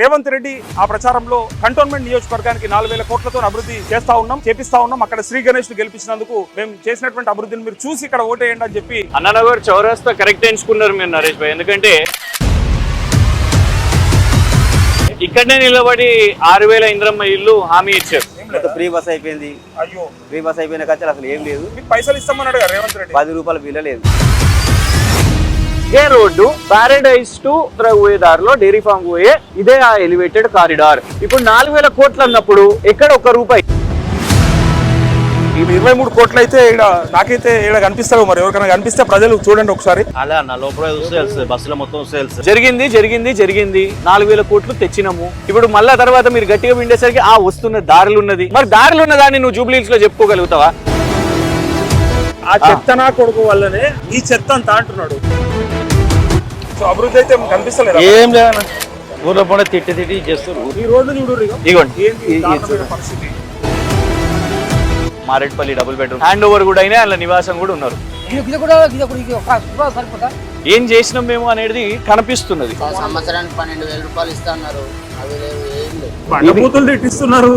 రేవంత్ రెడ్డి ఆ ప్రచారంలో కంటోన్మెంట్ నియోజకవర్గానికి నాలుగు వేల కోట్లతో అభివృద్ధి చేస్తా ఉన్నాం చేపిస్తా ఉన్నాం. అక్కడ శ్రీ గణేష్ను గెలిపించినందుకు మేము చేసినటువంటి అభివృద్ధిని మీరు చూసి ఇక్కడ ఓటేయండి అని చెప్పి అన్ననగర్ చౌరస్తా కరెక్ట్ ఎంచుకున్నారు మీరు నరేష్ భాయ్. ఎందుకంటే ఇక్కడనే నిలబడి ఆరు వేల ఇంద్రమ్మ ఇల్లు హామీ ఇచ్చారు. ఫ్రీ బస్ అయిపోయింది. అయ్యో. ఫ్రీ బస్ అయిపోయిన ఖర్చులు అసలు ఏం లేదు. మీకు పైసలు ఇస్తామన్నాడు రేవంత్ రెడ్డి. పది రూపాయల బిల్ల లేదు. ఇదే రోడ్డు పారడైజ్ టు పోయే దారిలో డైరీ ఫామ్ పోయే ఇదే ఆ ఎలివేటెడ్ కారిడార్ ఇప్పుడు నాలుగు వేల కోట్లు అన్నప్పుడు ఎక్కడ ఒక్క రూపాయి? ఈ ఇరవై మూడు కోట్లు అయితే ఇక్కడ నాకైతే ఇక్కడ కనిపిస్తావు మరి. ఎవరికైనా కనిపిస్తే ప్రజలు చూడండి ఒకసారి. అలా అన్న లోపల తెలుస్తుంది బస్సులో మొత్తం తెలుస్తుంది జరిగింది జరిగింది జరిగింది. నాలుగు వేల కోట్లు తెచ్చినాము. ఇప్పుడు మళ్ళా తర్వాత మీరు గట్టిగా విండేసరికి ఆ వస్తున్న దారులు ఉన్నది. మరి దారులు ఉన్న దాన్ని నువ్వు జూబ్లీస్లో చెప్పుకోగలుగుతావా? ఆ చెత్త నా కొడుకు వల్లనే ఈ చెత్త అంతా అంటున్నాడు. అభివృద్ధి అయితే కనిపిస్తలేదు? ఏం లేదన్న. ఊర్లో పోతే తిట్టి తిట్టి చేస్తారు ఈ రోడ్డు చూడు ఇగో. ఇగోండి. పరిస్థితి? Marredpally double bedroom hand over కూడా అయినా అందులో నివాసం కూడా ఉన్నారు. కూడా కూడా ఏం చేసినాం మేము అనేది కనిపిస్తున్నది. సంవత్సరానికి పన్నెండు వేల రూపాయలు తిట్టిస్తున్నారు.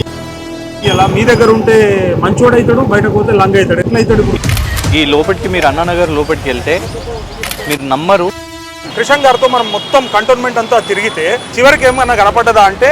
ఇలా మీ దగ్గర ఉంటే మంచోడు అవుతాడు బయటకు పోతే లంగ అవుతాడు ఎట్లా అవుతాడు ఈ లోపలికి మీరు అన్నానగర్ లోపలికి వెళ్తే మీరు నమ్మరు. కృష్ణ గారితో మనం మొత్తం కంటోన్మెంట్ అంతా తిరిగితే చివరికి ఏమన్నా కనపడ్డదా అంటే